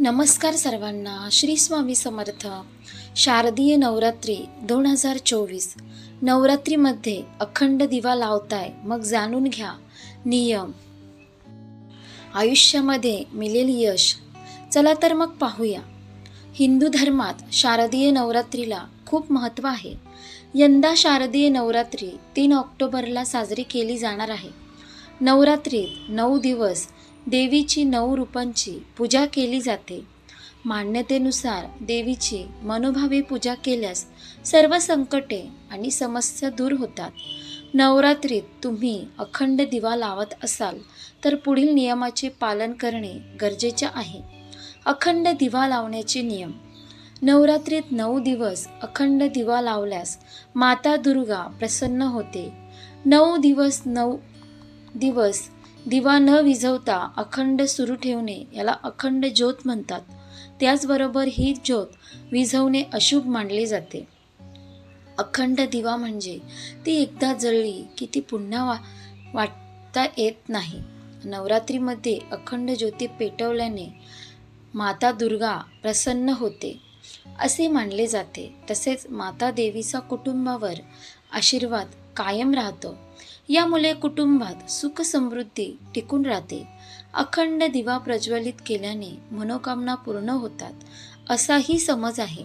नमस्कार सर्वांना श्री स्वामी समर्थ. शारदीय नवरात्री दोन हजार चोवीस. नवरात्रीमध्ये अखंड दिवा लावताय मग जाणून घ्या. नियम. आयुष्यामध्ये मिळेल यश. चला तर मग पाहूया. हिंदू धर्मात शारदीय नवरात्रीला खूप महत्त्व आहे. यंदा शारदीय नवरात्री तीन ऑक्टोबरला साजरी केली जाणार आहे. नवरात्रीत नऊ दिवस देवीची नऊ रूपांची पूजा केली जाते. मान्यतेनुसार देवीची मनोभावे पूजा केल्यास सर्व संकटे आणि समस्या दूर होतात. नवरात्रीत तुम्ही अखंड दिवा लावत असाल तर पुढील नियमाचे पालन करणे गरजेचे आहे. अखंड दिवा लावण्याचे नियम. नवरात्रीत नऊ दिवस अखंड दिवा लावल्यास माता दुर्गा प्रसन्न होते. नऊ दिवस नऊ दिवस दिवा न विझवता अखंड सुरू ठेवणे याला अखंड ज्योत म्हणतात. त्याचबरोबर ही ज्योत विझवणे अशुभ मानले जाते. अखंड दिवा म्हणजे ती एकदा जळली की ती पुन्हा वा वाटता येत नाही. नवरात्रीमध्ये अखंड ज्योती पेटवल्याने माता दुर्गा प्रसन्न होते. असे मानले जाते. तसेच माता देवीचा कुटुंबावर आशीर्वाद कायम राहतं. यामुळे कुटुंबात सुख समृद्धी टिकून राहते. अखंड दिवा प्रज्वलित केल्याने मनोकामना पूर्ण होतात असाही समज आहे.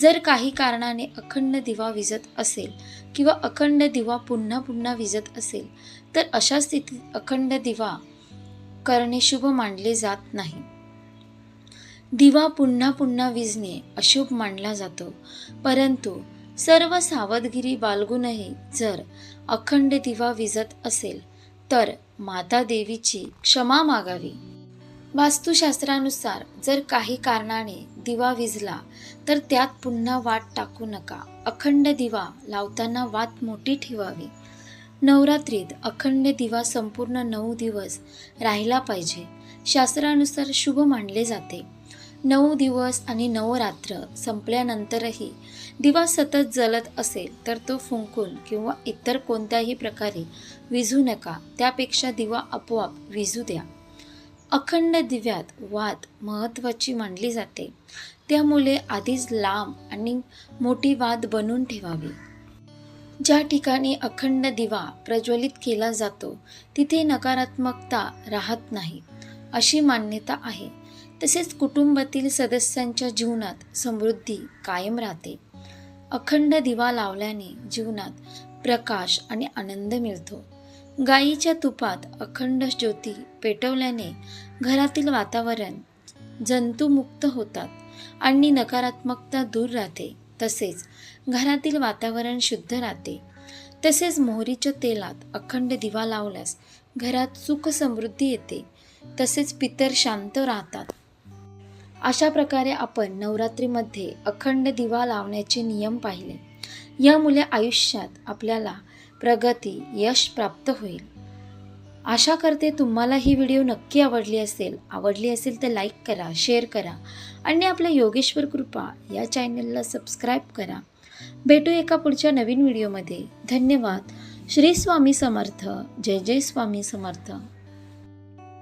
जर काही कारणाने अखंड दिवा विजत असेल किंवा अखंड दिवा पुन्हा पुन्हा विजत असेल तर अशा स्थितीत अखंड दिवा करणे शुभ मानले जात नाही. दिवा पुन्हा पुन्हा विजणे अशुभ मानला जातो. परंतु सर्व सावधगिरी बाळगूनही जर अखंड दिवा विजत असेल तर माता देवीची क्षमा मागावी. वास्तुशास्त्रानुसार जर काही कारणाने दिवा विजला तर त्यात पुन्हा वाट टाकू नका. अखंड दिवा लावताना वात मोठी ठेवावी. नवरात्रीत अखंड दिवा संपूर्ण नऊ दिवस राहिला पाहिजे. शास्त्रानुसार शुभ मानले जाते. नऊ दिवस आणि नवरात्र संपल्यानंतरही दिवा सतत जलत असेल तर तो फुंकून किंवा इतर कोणत्याही प्रकारे विझू नका. त्यापेक्षा दिवा आपोआप विझू द्या. अखंड दिव्यात वात महत्त्वाची मानली जाते. त्यामुळे आधीच लांब आणि मोठी वात बनवून ठेवावी. ज्या ठिकाणी अखंड दिवा प्रज्वलित केला जातो तिथे नकारात्मकता राहत नाही अशी मान्यता आहे. तसेच कुटुंबातील सदस्यांच्या जीवनात समृद्धी कायम राहते. अखंड दिवा लावल्याने जीवनात प्रकाश आणि आनंद मिळतो. गाईच्या तुपात अखंड ज्योती पेटवल्याने घरातील वातावरण जंतुमुक्त होतात आणि नकारात्मकता दूर राहते. तसेच घरातील वातावरण शुद्ध राहते. तसेच मोहरीच्या तेलात अखंड दिवा लावल्यास घरात सुख समृद्धी येते. तसेच पितर शांत राहतात. अशा प्रकारे आपण नवरात्रीमध्ये अखंड दिवा लावण्याचे नियम पाहिले. यामुळे आयुष्यात आपल्याला प्रगती यश प्राप्त होईल. आशा करते तुम्हाला ही व्हिडिओ नक्की आवडली असेल. आवडली असेल तर लाईक करा शेअर करा आणि आपल्या योगेश्वर कृपा या चॅनलला सबस्क्राईब करा. भेटू एका पुढच्या नवीन व्हिडिओमध्ये. धन्यवाद. श्री स्वामी समर्थ. जय जय स्वामी समर्थ.